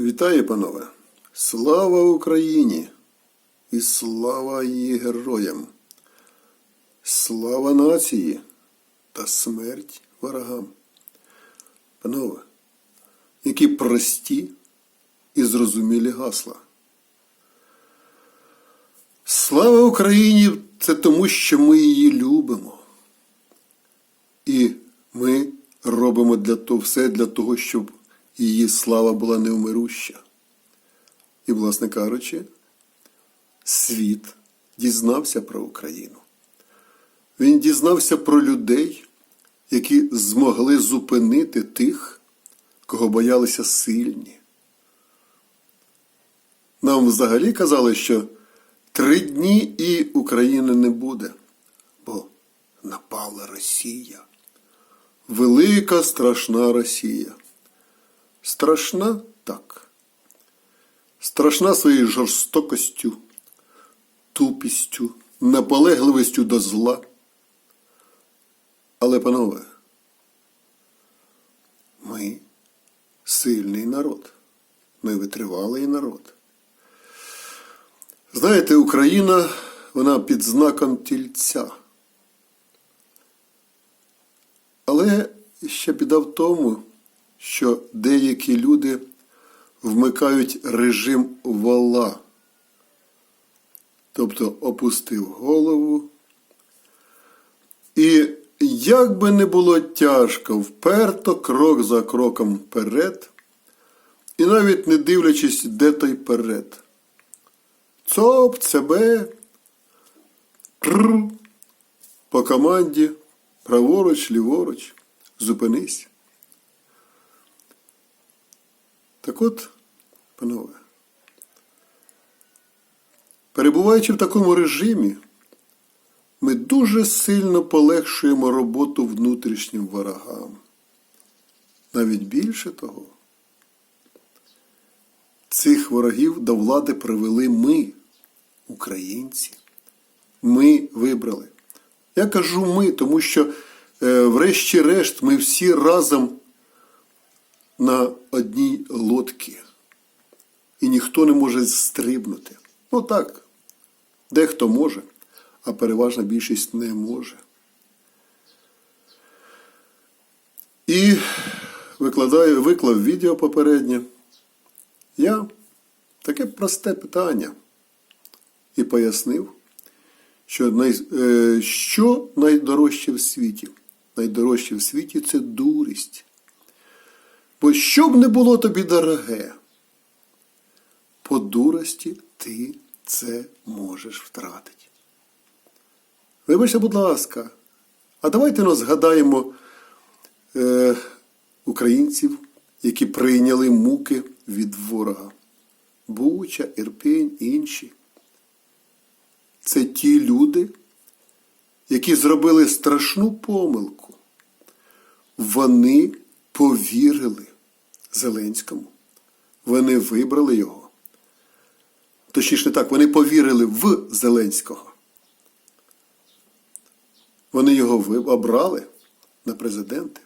Вітаю, панове! Слава Україні! І слава її героям! Слава нації та смерть ворогам! Панове, які прості і зрозумілі гасла. Слава Україні! Це тому, що ми її любимо. І ми робимо для того, все для того, щоб її слава була невмируща. І, власне кажучи, світ дізнався про Україну. Він дізнався про людей, які змогли зупинити тих, кого боялися сильні. Нам взагалі казали, що три дні і України не буде, бо напала Росія. Велика страшна Росія. Страшна так. Страшна своєю жорстокостю, тупістю, наполегливістю до зла. Але, панове, ми сильний народ. Ми витривалий народ. Знаєте, Україна, вона під знаком тільця. Але ще біда в тому, що деякі люди вмикають режим вала, тобто опустив голову. І як би не було тяжко, вперто крок за кроком вперед, і навіть не дивлячись, де той перед. Цоп, цебе, тр, по команді, праворуч, ліворуч, зупинись. Так от, панове, перебуваючи в такому режимі, ми дуже сильно полегшуємо роботу внутрішнім ворогам. Навіть більше того, цих ворогів до влади привели ми, українці. Ми вибрали. Я кажу ми, тому що, е, врешті-решт, ми всі разом на одній лодці. І ніхто не може стрибнути. Ну так, дехто може, а переважна більшість не може. І викладаю, виклав відео попереднє. Я таке просте питання і пояснив, що, най, е, що найдорожче в світі. Найдорожче в світі це дурість. Бо що б не було тобі дороге, по дурості ти це можеш втратити. Вибачте, будь ласка, а давайте ну, згадаємо е, українців, які прийняли муки від ворога. Буча, Ірпінь, інші. Це ті люди, які зробили страшну помилку. Вони повірили Зеленському. Вони вибрали його. Точніше так, вони повірили в Зеленського. Вони його обрали на президенти.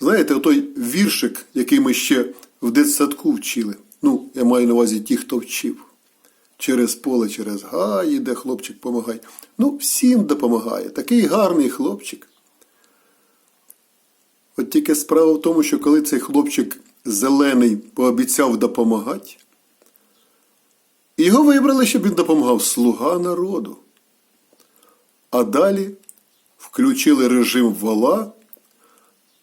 Знаєте, отой віршик, який ми ще в дитсадку вчили. Ну, я маю на увазі ті, хто вчив. Через поле, через гаї, де хлопчик помагає. Ну, всім допомагає. Такий гарний хлопчик. От тільки справа в тому, що коли цей хлопчик зелений пообіцяв допомагати, його вибрали, щоб він допомагав слуга народу. А далі включили режим вала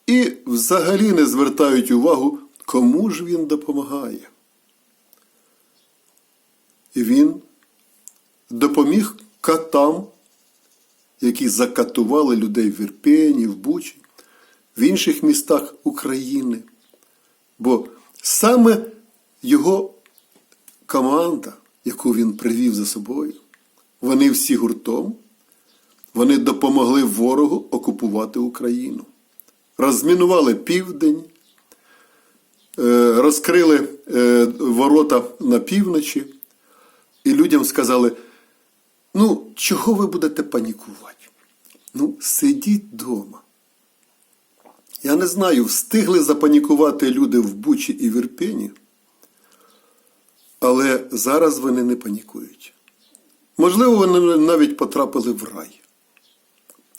і взагалі не звертають увагу, кому ж він допомагає. І він допоміг катам, які закатували людей в Ірпені, в Бучі, в інших містах України. Бо саме його команда, яку він привів за собою, вони всі гуртом, вони допомогли ворогу окупувати Україну. Розмінували південь, е, розкрили е, ворота на півночі, і людям сказали: ну, чого ви будете панікувати? Ну, сидіть вдома. Я не знаю, встигли запанікувати люди в Бучі і в Ірпені, але зараз вони не панікують. Можливо, вони навіть потрапили в рай.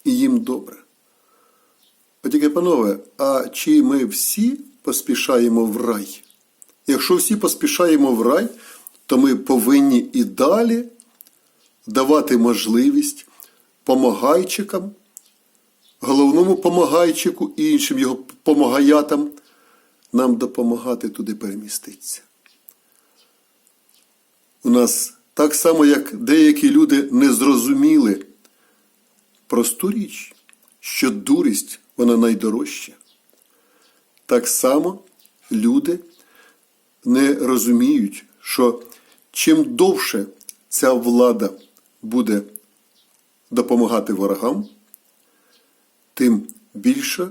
І їм добре. От панове, а чи ми всі поспішаємо в рай? Якщо всі поспішаємо в рай, то ми повинні і далі давати можливість помагайчикам, головному помагайчику і іншим його помагаятам нам допомагати туди переміститися. У нас так само, як деякі люди не зрозуміли просту річ, що дурість вона найдорожча. Так само люди не розуміють, що чим довше ця влада буде допомагати ворогам, тим більше,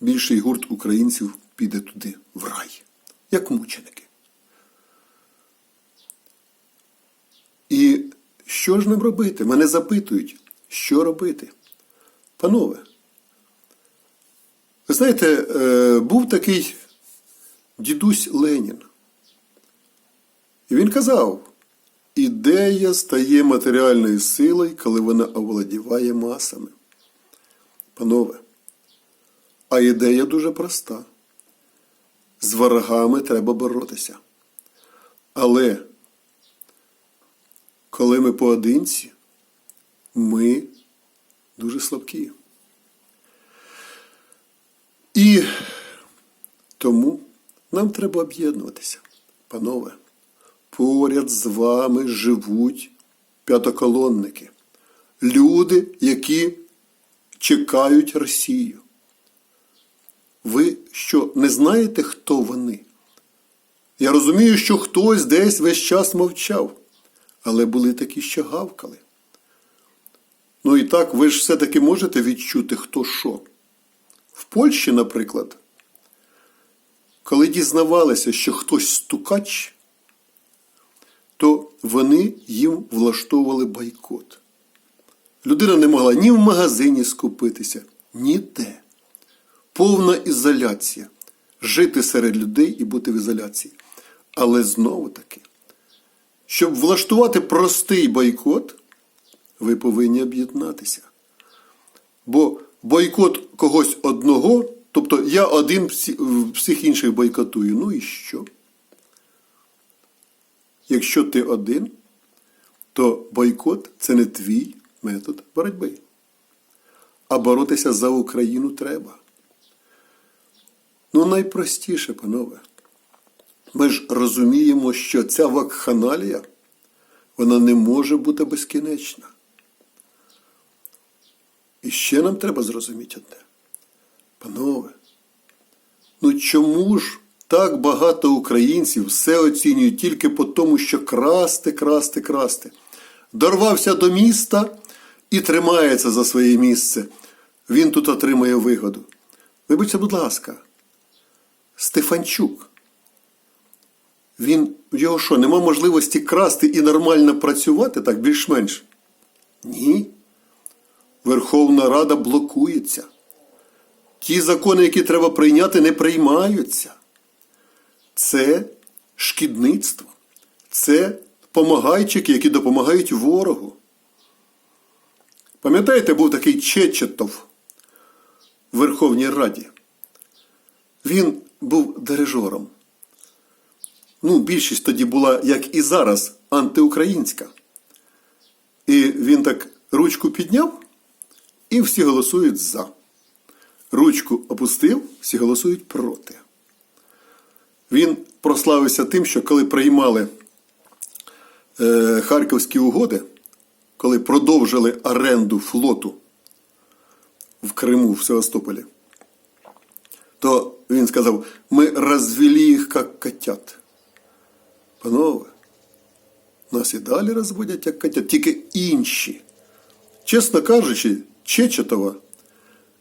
більший гурт українців піде туди в рай, як мученики. І що ж нам робити? Мене запитують, що робити? Панове, ви знаєте, е, був такий дідусь Ленін. І він казав, ідея стає матеріальною силою, коли вона овладіває масами. Панове, а ідея дуже проста. З ворогами треба боротися. Але коли ми поодинці, ми дуже слабкі. І тому нам треба об'єднуватися, панове. Поряд з вами живуть п'ятоколонники, люди, які чекають Росію. Ви що, не знаєте, хто вони? Я розумію, що хтось десь весь час мовчав, але були такі, що гавкали. Ну і так, ви ж все-таки можете відчути, хто що. В Польщі, наприклад, коли дізнавалися, що хтось стукач, то вони їм влаштовували бойкот. Людина не могла ні в магазині скупитися, ніде. Повна ізоляція. Жити серед людей і бути в ізоляції. Але знову таки, щоб влаштувати простий бойкот, ви повинні об'єднатися. Бо бойкот когось одного, тобто я один всіх інших бойкотую. Ну і що? Якщо ти один, то бойкот це не твій метод боротьби. А боротися за Україну треба. Ну, найпростіше, панове. Ми ж розуміємо, що ця вакханалія, вона не може бути безкінечна. І ще нам треба зрозуміти одне. Панове, ну чому ж так багато українців все оцінюють тільки по тому, що красти, красти, красти? Дорвався до міста і тримається за своє місце. Він тут отримує вигоду. Вибачте, будь ласка, Стефанчук. Він його що, нема можливості красти і нормально працювати так більш-менш? Ні. Верховна Рада блокується. Ті закони, які треба прийняти, не приймаються. Це шкідництво. Це помагайчики, які допомагають ворогу. Пам'ятаєте, був такий Чечетов в Верховній Раді? Він був дирижером. Ну, більшість тоді була, як і зараз, антиукраїнська. І він так ручку підняв, і всі голосують за. Ручку опустив, всі голосують проти. Він прославився тим, що коли приймали е, Харківські угоди, коли продовжили оренду флоту в Криму, в Севастополі, то він сказав: ми розвели їх як котят. Панове, нас і далі розводять як котят, тільки інші. Чесно кажучи, Чечетова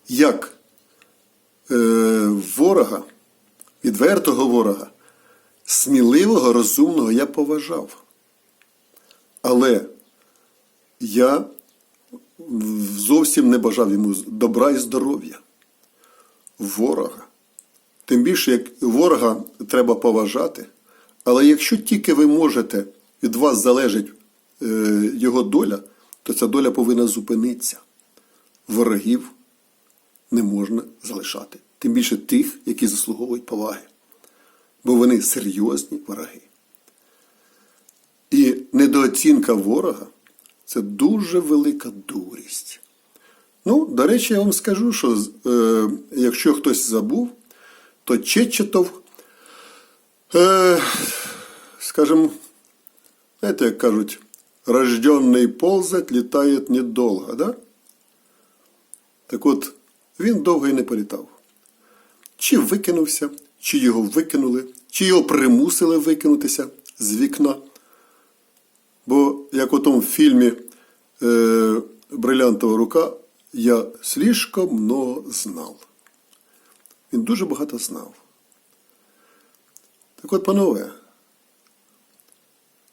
як е, ворога, відвертого ворога, сміливого, розумного я поважав. Але я зовсім не бажав йому добра і здоров'я. ворога. Тим більше, як ворога треба поважати. Але якщо тільки ви можете, від вас залежить е, його доля, то ця доля повинна зупинитися. Ворогів не можна залишати. Тим більше тих, які заслуговують поваги. Бо вони серйозні вороги. І недооцінка ворога це дуже велика дурість. Ну, до речі, я вам скажу, що е, якщо хтось забув, то Чечетов, е, скажімо, знаєте, як кажуть, рожденний ползать, літає недовго, да? Так от, він довго і не політав. Чи викинувся, чи його викинули, чи його примусили викинутися з вікна. Як у тому фільмі е, Брилянтова рука, я слишком много знав. Він дуже багато знав. Так от, панове,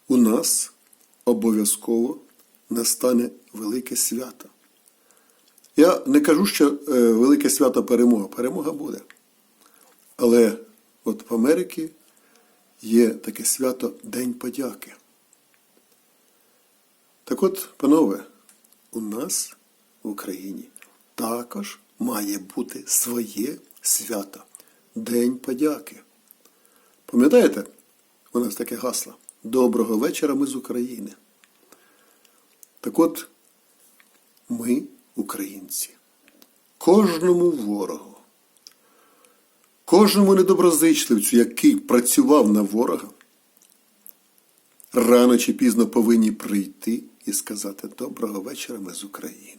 у нас обов'язково настане велике свято. Я не кажу, що е, велике свято перемога. Перемога буде. Але от в Америці є таке свято День подяки. От, панове, у нас в Україні також має бути своє свято День подяки. Пам'ятаєте, у нас таке гасло Доброго вечора ми з України. Так от, ми, українці, кожному ворогу, кожному недоброзичливцю, який працював на ворога, рано чи пізно повинні прийти і сказати Доброго вечора ми з України.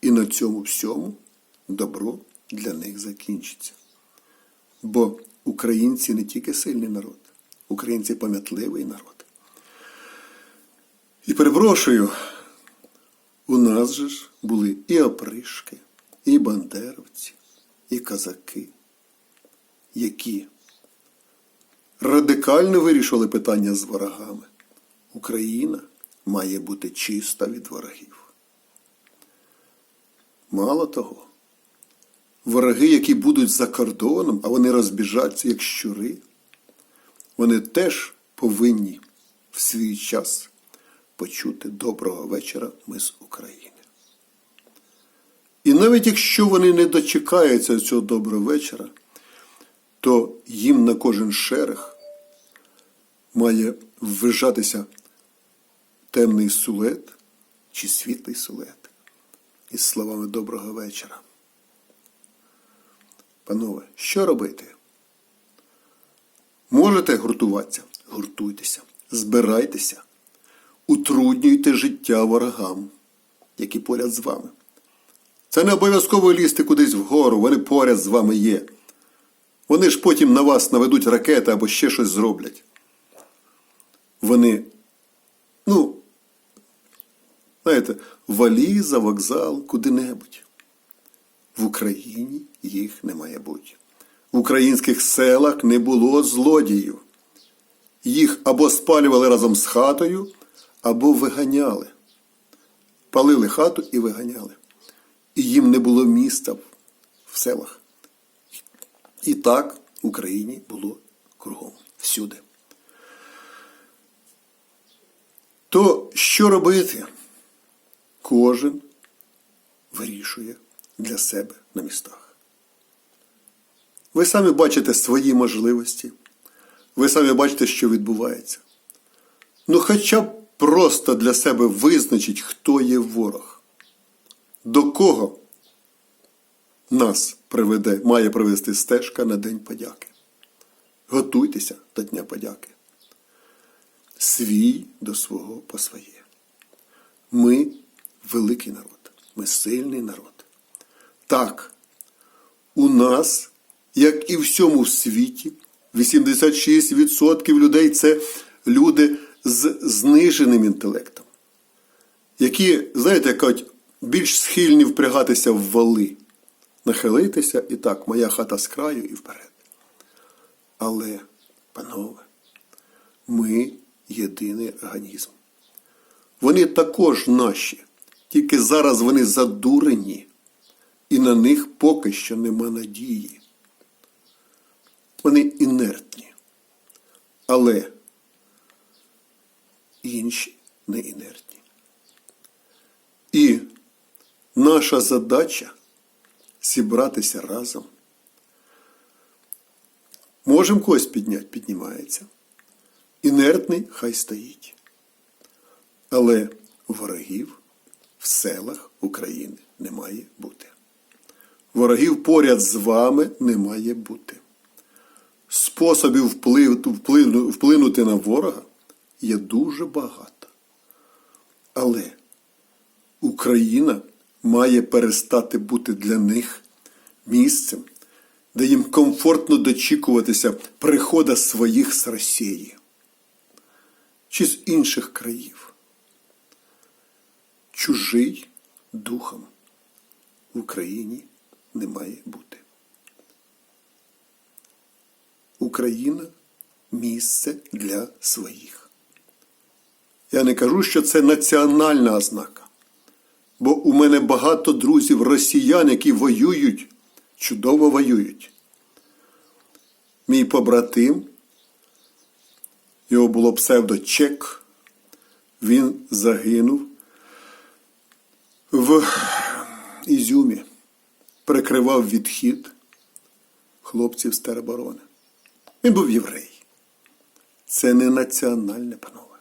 І на цьому всьому добро для них закінчиться. Бо українці не тільки сильний народ, українці пам'ятливий народ. І перепрошую, у нас же ж були і опришки, і бандеровці, і казаки, які радикально вирішували питання з ворогами. Україна має бути чиста від ворогів. Мало того, вороги, які будуть за кордоном, а вони розбіжаться як щури, вони теж повинні в свій час почути доброго вечора ми з України. І навіть якщо вони не дочекаються цього доброго вечора, то їм на кожен шерех має ввижатися темний сулет чи світлий сулет із словами доброго вечора. Панове, що робити? Можете гуртуватися? Гуртуйтеся, збирайтеся, утруднюйте життя ворогам, які поряд з вами. Це не обов'язково лізти кудись вгору, вони поряд з вами є. Вони ж потім на вас наведуть ракети або ще щось зроблять. Вони, ну, знаєте, валіза, вокзал, куди-небудь. В Україні їх не має бути. В українських селах не було злодіїв. Їх або спалювали разом з хатою, або виганяли. Палили хату і виганяли. І їм не було міста в селах. І так в Україні було кругом, всюди. То що робити? Кожен вирішує для себе на містах. Ви самі бачите свої можливості, ви самі бачите, що відбувається. Ну, хоча б просто для себе визначить, хто є ворог, до кого нас приведе, має привести стежка на День подяки. Готуйтеся до Дня подяки. Свій до свого по своє. Ми великий народ, ми сильний народ. Так, у нас, як і всьому світі, 86% людей це люди з зниженим інтелектом, які, знаєте, кажуть, більш схильні впрягатися в вали, нахилитися і так, моя хата з краю і вперед. Але, панове, ми єдиний організм. Вони також наші, тільки зараз вони задурені і на них поки що нема надії. Вони інертні. Але інші не інертні. І наша задача зібратися разом. Можемо когось підняти, піднімається. Інертний хай стоїть. Але ворогів в селах України не має бути. Ворогів поряд з вами не має бути. Способів вплинути на ворога є дуже багато. Але Україна має перестати бути для них місцем, де їм комфортно дочікуватися прихода своїх з Росії чи з інших країв. Чужий духом в Україні не має бути. Україна місце для своїх. Я не кажу, що це національна ознака. Бо у мене багато друзів росіян, які воюють, чудово воюють. Мій побратим, його було псевдо Чек, він загинув в Ізюмі, прикривав відхід хлопців з тероборони. Він був єврей. Це не національне панове.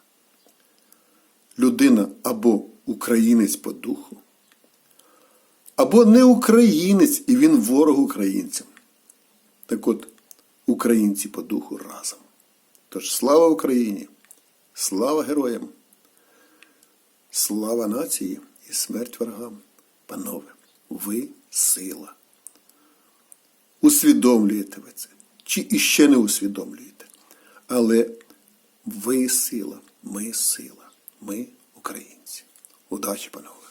Людина або українець по духу, або не українець, і він ворог українцям. Так от, українці по духу разом. Тож слава Україні, слава героям, слава нації і смерть ворогам. Панове, ви сила. Усвідомлюєте ви це, чи іще не усвідомлюєте. Але ви сила, ми сила, ми українці. Удачі, панове!